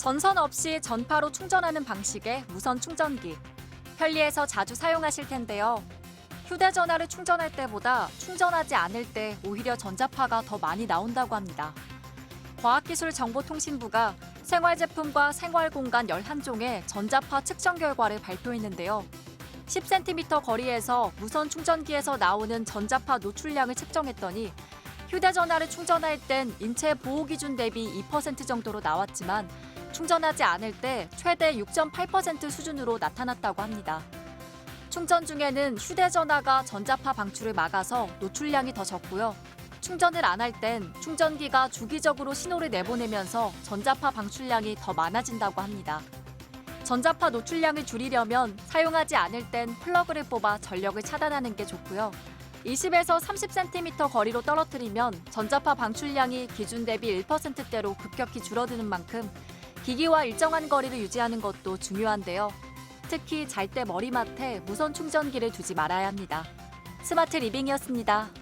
전선 없이 전파로 충전하는 방식의 무선 충전기. 편리해서 자주 사용하실 텐데요. 휴대전화를 충전할 때보다 충전하지 않을 때 오히려 전자파가 더 많이 나온다고 합니다. 과학기술정보통신부가 생활제품과 생활공간 11종의 전자파 측정 결과를 발표했는데요. 10cm 거리에서 무선 충전기에서 나오는 전자파 노출량을 측정했더니 휴대전화를 충전할 땐 인체 보호 기준 대비 2% 정도로 나왔지만 충전하지 않을 때 최대 6.8% 수준으로 나타났다고 합니다. 충전 중에는 휴대전화가 전자파 방출을 막아서 노출량이 더 적고요. 충전을 안 할 땐 충전기가 주기적으로 신호를 내보내면서 전자파 방출량이 더 많아진다고 합니다. 전자파 노출량을 줄이려면 사용하지 않을 땐 플러그를 뽑아 전력을 차단하는 게 좋고요. 20에서 30cm 거리로 떨어뜨리면 전자파 방출량이 기준 대비 1%대로 급격히 줄어드는 만큼 기기와 일정한 거리를 유지하는 것도 중요한데요. 특히 잘 때 머리맡에 무선 충전기를 두지 말아야 합니다. 스마트 리빙이었습니다.